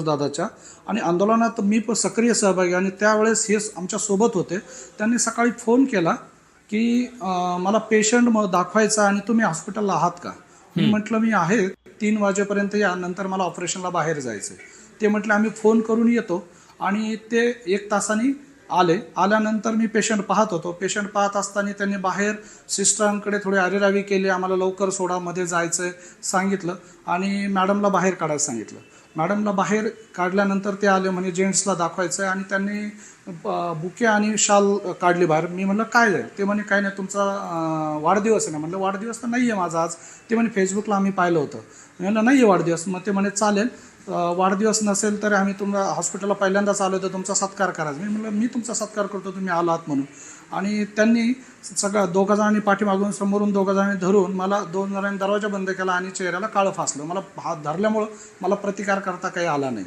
दादाच्या. आणि आंदोलनात मी पण सक्रिय सहभागी. आणि त्यावेळेस हे आमच्यासोबत होते. त्यांनी सकाळी फोन केला की मला पेशंट दाखवायचा आणि तुम्ही हॉस्पिटलला आहात का? मी म्हटलं मी आहे. तीन वाजेपर्यंत या. नंतर मला ऑपरेशनला बाहेर जायचं ते म्हटलं आम्ही फोन करून येतो. आणि ते एक तासाने आले. आल्यानंतर मी पेशंट पाहत होतो. पेशंट पाहत असताना त्यांनी बाहेर सिस्टरांकडे थोडी अरेरावी केली. आम्हाला लवकर सोडा मध्ये जायचं सांगितलं आणि मॅडमला बाहेर काढायला सांगितलं. मॅडमला बाहेर काढल्यानंतर ते आले म्हणे जेंट्सला दाखवायचं आहे आणि त्यांनी ब- बुके आणि शाल काढली बाहेर. मी म्हणलं काय आहे ते म्हणे काय नाही तुमचा वाढदिवस आहे ना. म्हणलं वाढदिवस तर नाही आहे माझा आज. ते म्हणे फेसबुकला आम्ही पाहिलं होतं. म्हणलं नाही आहे वाढदिवस. मग ते म्हणे चालेल. वाढदिवस नसेल तर आम्ही तुमच्या हॉस्पिटलला पहिल्यांदाच आलो तर तुमचा सत्कार करायचा. मी म्हणलं मी तुमचा सत्कार करतो तुम्ही आलात म्हणून. आणि त्यांनी सगळं दोघा जणांनी पाठीमागून समोरून दोघा जणांनी धरून मला दोन जणांनी दरवाजा बंद केला आणि चेहऱ्याला काळं फासलं. मला हात धरल्यामुळं मला प्रतिकार करता काही आला नाही.